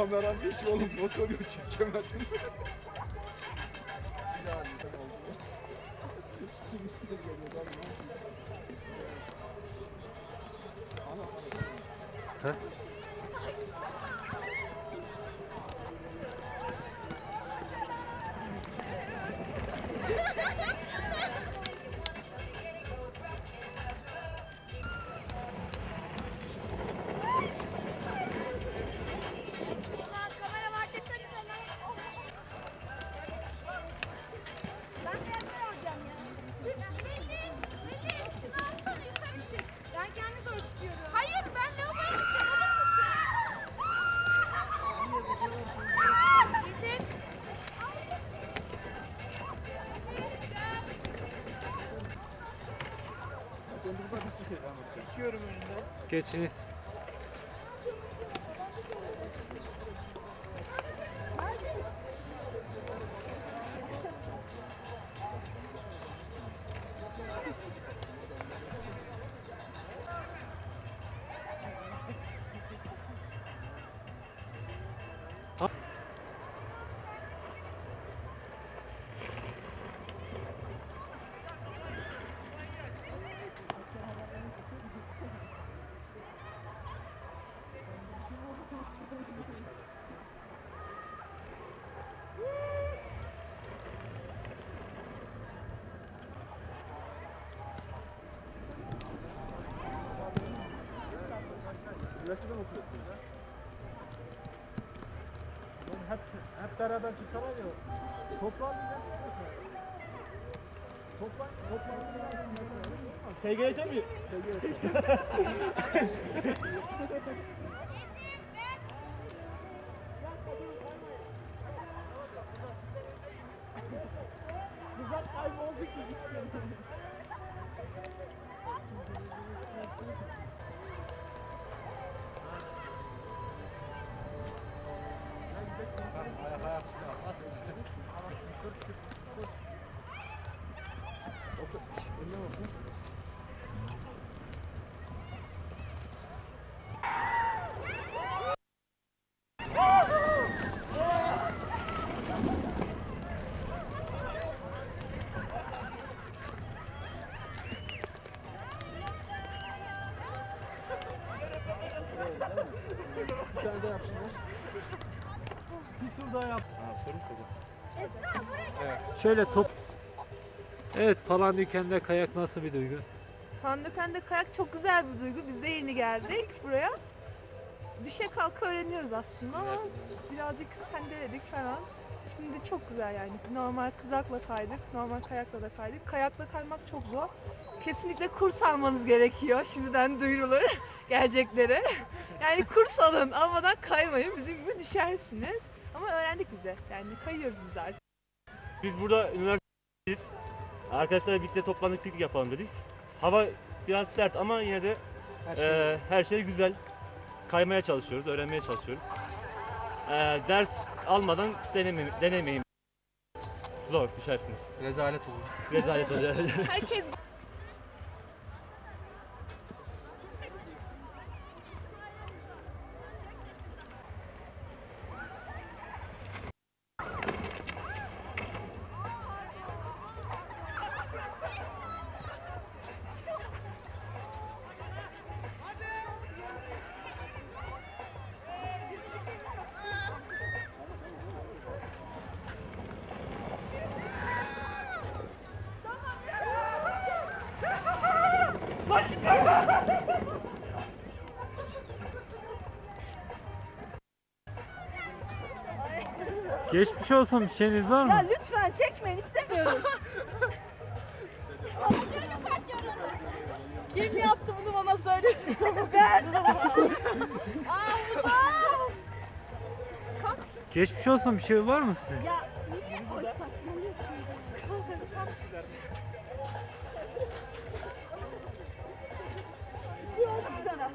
Kameram bir şey oğlum motor yok çekemedim. Yani Burada bir sıkı anlatacağım. Geçiyorum önünden. Geçiniz. Üniversitede mi okuyorsunuz? Oğlum hep, hep beraber çıksalar ya. Toplan bir Toplan, toplan. TGT mi? Güzel kayboldu ki gitsin. Bir tane daha yapsınlar. Bir tur daha yap. Şöyle top. Evet Palandöken'de kayak nasıl bir duygu? Pandöken'de kayak çok güzel bir duygu. Biz de yeni geldik buraya. Düşe kalka öğreniyoruz aslında ama birazcık sendeledik falan. Şimdi çok güzel yani. Normal kızakla kaydık, normal kayakla da kaydık. Kayakla kaymak çok zor. Kesinlikle kurs almanız gerekiyor. Şimdiden duyurulur geleceklere. Yani kurs alın, almadan kaymayın. Bizim gibi düşersiniz. Ama öğrendik bize. Yani kayıyoruz biz artık. Biz burada üniversitedeyiz. Arkadaşlarla birlikte toplandık piknik yapalım dedik. Hava biraz sert ama yine de eee, her şey güzel. Kaymaya çalışıyoruz, öğrenmeye çalışıyoruz. Eee, ders almadan deneme, denemeyin. Zor, düşersiniz. Rezalet olur. Rezalet oluyor. Herkes Geçmiş olsun bir şeyiniz var mı? lütfen çekmeyin istemiyoruz. Kim yaptı bunu bana söylesin çabuk ver. Geçmiş olsun bir şey var mı size? Ya niye o saçmalıyorsun? Bir şey oldu mu sana?